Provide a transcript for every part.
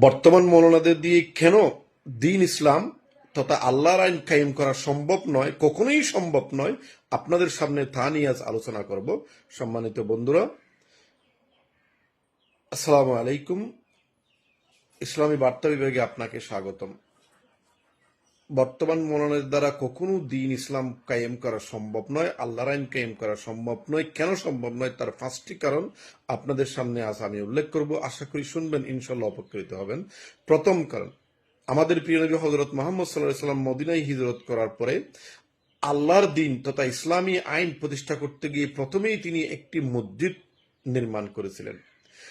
বর্তমান মৌলানাদের দিয়ে কেন দিন ইসলাম তথা আল্লাহর আইন কায়েম করা সম্ভব নয়, কখনোই সম্ভব নয়, আপনাদের সামনে তা নিয়ে আজ আলোচনা করব। সম্মানিত বন্ধুরা, আসসালামু আলাইকুম। ইসলামী বার্তা বিভাগে আপনাকে স্বাগতম। বর্তমান মননের দ্বারা কখনো দিন ইসলাম কায়েম করা সম্ভব নয়, আল্লাহর আইন কায়েম করা সম্ভব নয়। কেন সম্ভব নয়? তার পাঁচটি কারণ আপনাদের সামনে আজ আমি উল্লেখ করব। আশা করি শুনবেন ইনশাল্লাহ উপকৃত হবেন। প্রথম কারণ, আমাদের প্রিয় নবী হজরত মোহাম্মদ সাল্লাহ সাল্লাম মদিনায় হিজরত করার পরে আল্লাহর দিন তথা ইসলামী আইন প্রতিষ্ঠা করতে গিয়ে প্রথমেই তিনি একটি মসজিদ নির্মাণ করেছিলেন।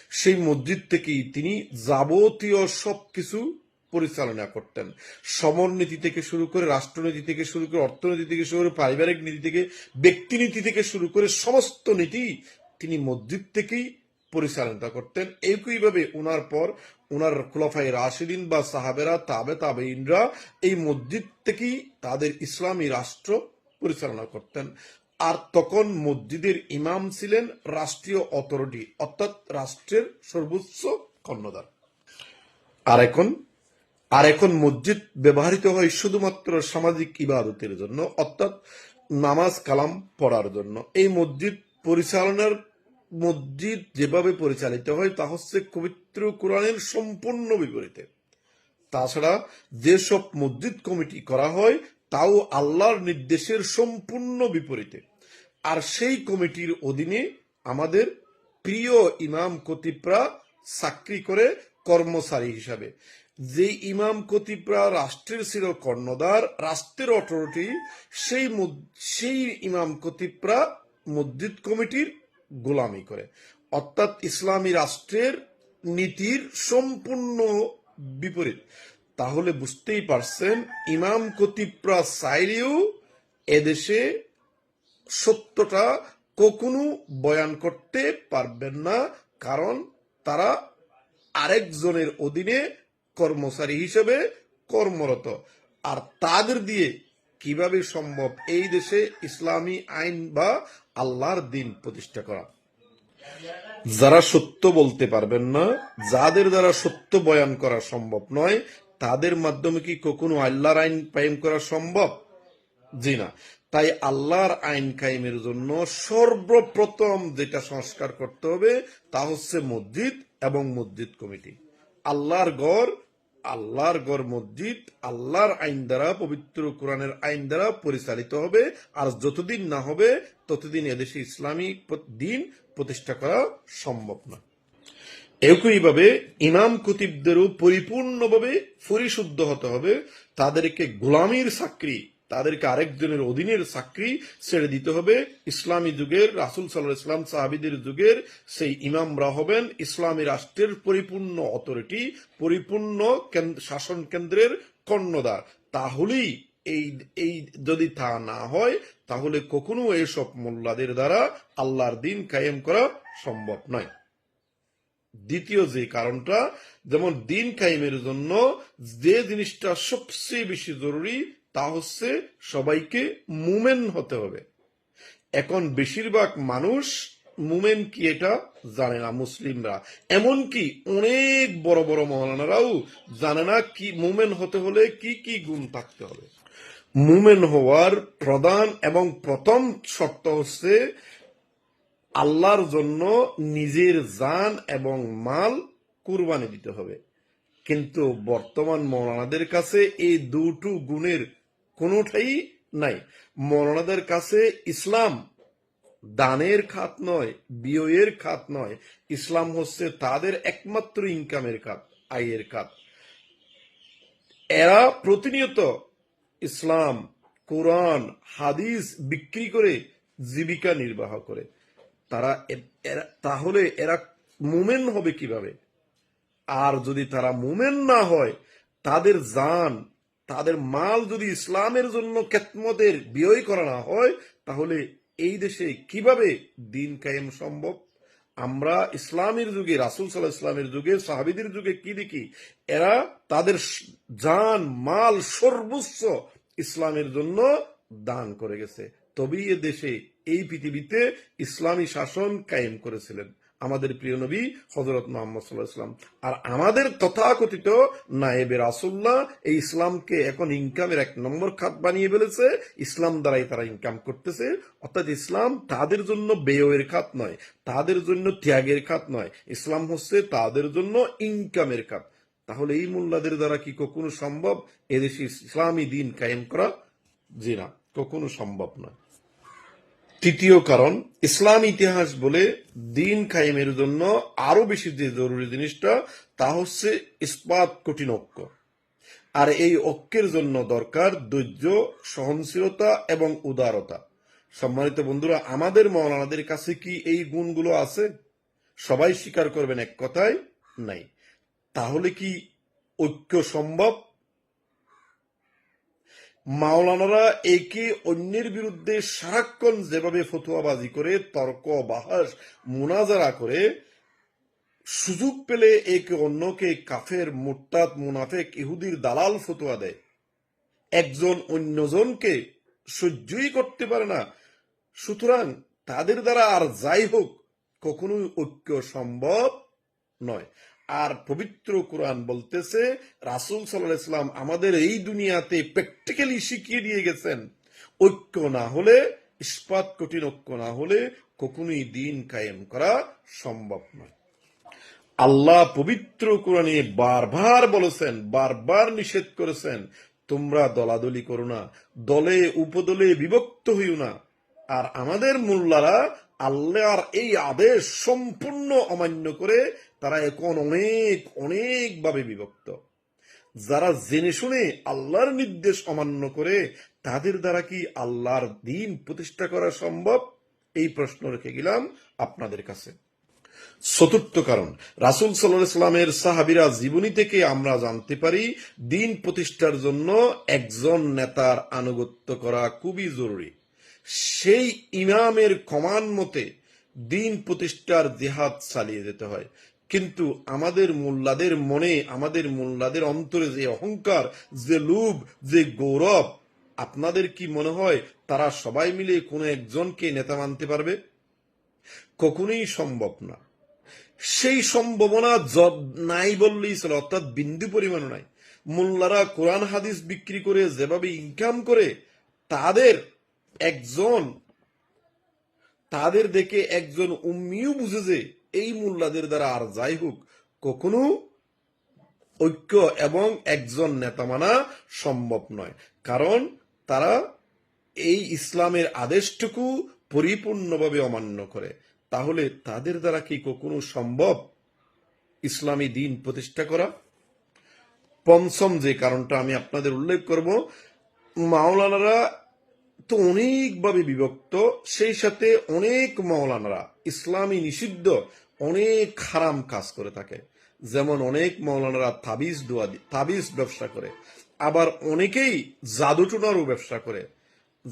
সেই মসজিদ থেকেই তিনি যাবতীয় সবকিছু পরিচালনা করতেন। সমরনীতি থেকে শুরু করে রাষ্ট্রনীতি থেকে শুরু করে অর্থনীতি থেকে শুরু করে পারিবারিক নীতি থেকে, ব্যক্তিনীতি থেকে শুরু করে সমস্ত নীতি তিনি মসজিদ থেকেই পরিচালনা করতেন। একইভাবে ওনার পর ওনার খুলাফাই রাশিদিন বা সাহাবেরা, তাবে তাবে ইনরা এই মসজিদ থেকেই তাদের ইসলামী রাষ্ট্র পরিচালনা করতেন। আর তখন মসজিদের ইমাম ছিলেন রাষ্ট্রীয় অথরিটি, অর্থাৎ রাষ্ট্রের সর্বোচ্চ কর্ণধার। আর এখন আর এখন মসজিদ ব্যবহৃত হয় শুধুমাত্র সামাজিক ইবাদতের জন্য, অর্থাৎ নামাজ কালাম পড়ার জন্য। এই মসজিদ পরিচালনার, মসজিদ যেভাবে পরিচালিত হয়, তা হচ্ছে পবিত্র কোরআনের সম্পূর্ণ বিপরীতে। তাছাড়া যেসব মসজিদ কমিটি করা হয়, তাও আল্লাহর নির্দেশের সম্পূর্ণ বিপরীতে। আর সেই কমিটির অধীনে আমাদের প্রিয় ইমাম কতিপরা চাকরি করে কর্মচারী হিসাবে। যে ইমাম কতিপরা রাষ্ট্রের ছিল কর্ণধার, রাষ্ট্রের অথরিটি সেই সেই ইমাম কতিপরা মসজিদ কমিটির গোলামি করে। অর্থাৎ ইসলামী রাষ্ট্রের নীতির সম্পূর্ণ বিপরীত। তাহলে বুঝতেই পারছেন, ইমাম কতিপরা চাইলেও এদেশে সত্যটা কখনো বয়ান করতে পারবেন না, কারণ তারা আরেকজনের অধীনে কর্মচারী হিসেবে কর্মরত। আর তাদের দিয়ে কীভাবে সম্ভব এই দেশে ইসলামী আইন বা আল্লাহর দিন প্রতিষ্ঠা করা? যারা সত্য বলতে পারবেন না, যাদের দ্বারা সত্য বয়ান করা সম্ভব নয়, তাদের মাধ্যমে কি কখনো আল্লাহর আইন কায়েম করা সম্ভব? জি না। তাই আল্লাহর আইন কায়েমের জন্য সর্বপ্রথম যেটা সংস্কার করতে হবে, তা হচ্ছে মসজিদ এবং মসজিদ কমিটি। আল্লাহর গড় আল্লাহর গড় মসজিদ আল্লাহর আইন দ্বারা পবিত্র কোরআনের আইন দ্বারা পরিচালিত হবে। আর যতদিন না হবে, ততদিন এদেশে ইসলামিক দিন প্রতিষ্ঠা করা সম্ভব না একইভাবে ইমাম কুতিবদেরও পরিপূর্ণভাবে পরিশুদ্ধ হতে হবে। তাদেরকে গোলামীর চাকরি তাদেরকে আরেকজনের অধীনের চাকরি ছেড়ে দিতে হবে। ইসলামী যুগের, রাসুল সাল্লাহ ইসলাম সাহাবিদের যুগের সেই ইমামরা হবেন। ইসলামী রাষ্ট্রের পরিপূর্ণ অথরিটি, পরিপূর্ণ শাসন কেন্দ্রের কর্ণধার। তাহলেই এই এই যদি তা না হয়, তাহলে কখনো এসব মোল্লাদের দ্বারা আল্লাহর দিন কায়েম করা সম্ভব নয়। দ্বিতীয় যে কারণটা, যেমন দিন কায়েমের জন্য যে জিনিসটা সবচেয়ে বেশি জরুরি তা হচ্ছে সবাইকে মুমেন হতে হবে। এখন বেশিরভাগ মানুষ মুমেন কি এটা? জানে না মুসলিমরা। এমনকি অনেক বড় বড় মহানারাও জানে না কি মুমেন হতে হলে কি কি গুণ থাকতে হবে। মুমেন হওয়ার প্রধান এবং প্রথম শর্ত হচ্ছে আল্লাহর জন্য নিজের জান এবং মাল কুরবানি দিতে হবে। কিন্তু বর্তমান মৌলানাদের কাছে এই দুটো গুণের কোনোটাই নাই। মৌলানাদের কাছে ইসলাম দানের খাত নয় বিয়ের খাত নয়। ইসলাম হচ্ছে তাদের একমাত্র ইনকামের খাত, আয়ের খাত। এরা প্রতিনিয়ত ইসলাম, কোরআন, হাদিস বিক্রি করে জীবিকা নির্বাহ করে। তারা তাহলে এরা মুমেন হবে কীভাবে? আর যদি তারা মুমেন না হয়, তাদের জান তাদের মাল যদি ইসলামের জন্য কেতমতের বিয় করা না হয়, তাহলে এই দেশে কীভাবে দিন কায়েম সম্ভব? আমরা ইসলামের যুগে, রাসুল সাল্লাহ ইসলামের যুগে, সাহাবিদের যুগে কি দেখি? এরা তাদের জান, মাল সর্বোচ্চ ইসলামের জন্য দান করে গেছে। তবেই এ দেশে, এই পৃথিবীতে ইসলামী শাসন কায়েম করেছিলেন। আমাদের প্রিয় নবী হজরত মোহাম্মদ সাল্লাহ ইসলাম আর আমাদের তথাকথিত নায়েবে রাসুল্লাহ এই ইসলামকে এখন ইনকামের এক নম্বর খাত বানিয়ে ফেলেছে। ইসলাম দ্বারাই তারা ইনকাম করতেছে। অর্থাৎ ইসলাম তাদের জন্য ব্যয়ের খাত নয়, তাদের জন্য ত্যাগের খাত নয়। ইসলাম হচ্ছে তাদের জন্য ইনকামের খাত। তাহলে এই মোল্লাদের দ্বারা কি কখনো সম্ভব? এদেশে ইসলামী দিন কায়েম করা? জি না, কখনো সম্ভব নয়। তৃতীয় কারণ, ইসলাম ইতিহাস বলে দিন কায়েমের জন্য আরও বেশি যে জরুরি জিনিসটা, তা হচ্ছে ইস্পাত কঠিন ঐক্য আর এই ঐক্যের জন্য দরকার ধৈর্য, সহনশীলতা এবং উদারতা। সম্মানিত বন্ধুরা, আমাদের মৌলানাদের কাছে কি এই গুণগুলো আছে? সবাই স্বীকার করবেন এক কথায়, নাই। তাহলে কি ঐক্য সম্ভব? মাওলানারা একে অন্যের বিরুদ্ধে সারাক্ষণ যেভাবে ফতুয়াবাজি করে, তর্ক, বাহাস, মুনাজারা করে, সুযোগ পেলে একে অন্যকে কাফের মোট্টাত মুনাফেক, ইহুদির দালাল ফতুয়া দেয়। একজন অন্যজনকে সহ্যই করতে পারে না। সুতরাং তাদের দ্বারা আর যাই হোক, কখনোই ঐক্য সম্ভব নয়। আর পবিত্র কোরআন বলতেছে, রাসুল সাল্লাহ ইসলাম আমাদের এই দুনিয়াতে প্র্যাকটিক্যালি শিখিয়ে দিয়ে গেছেন। ঐক্য না হলে, ইস্পাত কঠিন ঐক্য না হলে কখনোই দিন কায়েম করা সম্ভব নয়। আল্লাহ পবিত্র কোরআনে বারবার বলেছেন, বারবার নিষেধ করেছেন, তোমরা দলাদলি করো না, দলে উপদলে বিভক্ত হইও না। আর আমাদের মোল্লারা আল্লাহর এই আদেশ সম্পূর্ণ অমান্য করে তারা এখন অনেক, অনেকভাবে বিভক্ত। যারা জেনে শুনে আল্লাহর নির্দেশ অমান্য করে, তাদের দ্বারা কি আল্লাহর দিন প্রতিষ্ঠা করা সম্ভব? এই প্রশ্ন রেখে গেলাম আপনাদের কাছে। চতুর্থ কারণ, রাসুল সাল্লাহ ইসলামের সাহাবিরা জীবনী থেকে আমরা জানতে পারি, দিন প্রতিষ্ঠার জন্য একজন নেতার আনুগত্য করা খুবই জরুরি। সেই ইমামের কমান মতে দিন প্রতিষ্ঠার জেহাদ চালিয়ে যেতে হয়। কিন্তু আমাদের মোল্লাদের মনে, আমাদের মোল্লাদের অন্তরে যে অহংকার, যে লোভ, যে গৌরব, আপনাদের কি মনে হয় তারা সবাই মিলে কোনো একজনকে নেতা মানতে পারবে? কখনোই সম্ভব না। সেই সম্ভাবনা জ- নাই বললেই চলে, অর্থাৎ বিন্দু পরিমাণও নাই। মোল্লারা কোরআন, হাদিস বিক্রি করে যেভাবে ইনকাম করে, তাদের একজন, তাদের দেখে একজন উম্মিও বুঝে যে এই মোল্লাদের দ্বারা আর যাই হোক, কখনো ঐক্য এবং একজন নেতা মানা সম্ভব নয়। কারণ তারা এই ইসলামের আদেশটুকু পরিপূর্ণভাবে অমান্য করে। তাহলে তাদের দ্বারা কি কখনো সম্ভব ইসলামী দিন প্রতিষ্ঠা করা? পঞ্চম যে কারণটা আমি আপনাদের উল্লেখ করব, মাওলানারা তো অনেকভাবে বিভক্ত, সেই সাথে অনেক মাওলানারা ইসলামী নিষিদ্ধ অনেক হারাম কাজ করে থাকে। যেমন অনেক মৌলানারা তাবিজ দোয়া তাবিজ ব্যবসা করে। আবার অনেকেই জাদুটোনারও ব্যবসা করে,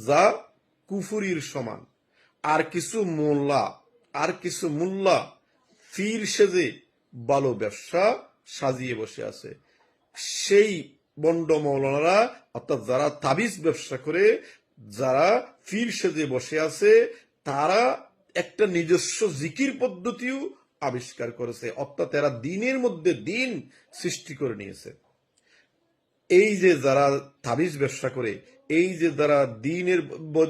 যা কুফুরির সমান। আর কিছু মোল্লা, আর কিছু মোল্লা ফির সেজে ভালো ব্যবসা সাজিয়ে বসে আছে। সেই বন্ড মৌলানারা অর্থাৎ যারা তাবিজ ব্যবসা করে যারা ফির সেজে বসে আছে, তারা একটা নিজস্ব জিকির পদ্ধতিও আবিষ্কার করেছে। অর্থাৎ এরা দিনের মধ্যে দিন সৃষ্টি করে নিয়েছে। এই যে যারা তাবিজ ব্যবসা করে, এই যে যারা দিনের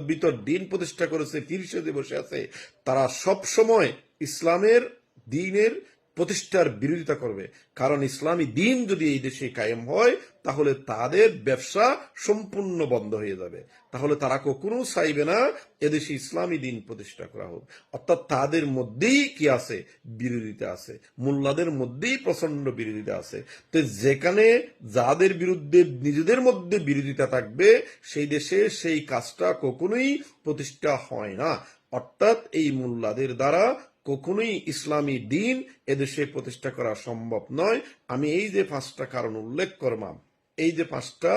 ভিতর দিন প্রতিষ্ঠা করেছে ফিরসেদে বসে আছে, তারা সব সময় ইসলামের, দিনের প্রতিষ্ঠার বিরোধিতা করবে। কারণ ইসলামী দিন যদি এই দেশে কায়েম হয়, তাহলে তাদের ব্যবসা সম্পূর্ণ বন্ধ হয়ে যাবে। তাহলে তারা কখনো চাইবে না এদেশে ইসলামী দিন প্রতিষ্ঠা করা হোক। অর্থাৎ তাদের মধ্যেই কি আছে? বিরোধিতা আছে। মোল্লাদের মধ্যেই প্রচণ্ড বিরোধিতা আছে। তো যেখানে যাদের বিরুদ্ধে নিজেদের মধ্যে বিরোধিতা থাকবে, সেই দেশে সেই কাজটা কখনোই প্রতিষ্ঠা হয় না। অর্থাৎ এই মোল্লাদের দ্বারা কখনোই ইসলামী দিন এদেশে প্রতিষ্ঠা করা সম্ভব নয়। আমি এই যে পাঁচটা কারণ উল্লেখ করলাম এই যে পাঁচটা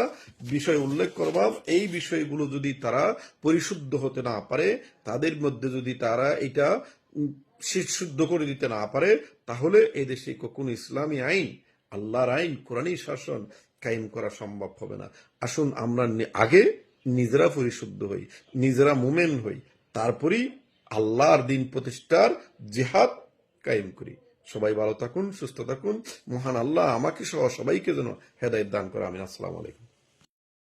বিষয় উল্লেখ করবাম, এই বিষয়গুলো যদি তারা পরিশুদ্ধ হতে না পারে, তাদের মধ্যে যদি তারা এটা শুদ্ধ করে দিতে না পারে, তাহলে এদেশে কখনো ইসলামী আইন, আল্লাহর আইন কোরআনী শাসন কায়েম করা সম্ভব হবে না। আসুন আমরা আগে নিজেরা পরিশুদ্ধ হই, নিজেরা মোমেন হই, তারপরেই আল্লাহর দিন প্রতিষ্ঠার জেহাদ কায়েম করি। সবাই ভালো থাকুন, সুস্থ থাকুন। মহান আল্লাহ আমাকে সহ সবাইকে যেন হেদায়ত দান করে। আমিন। আসসালাম আলাইকুম।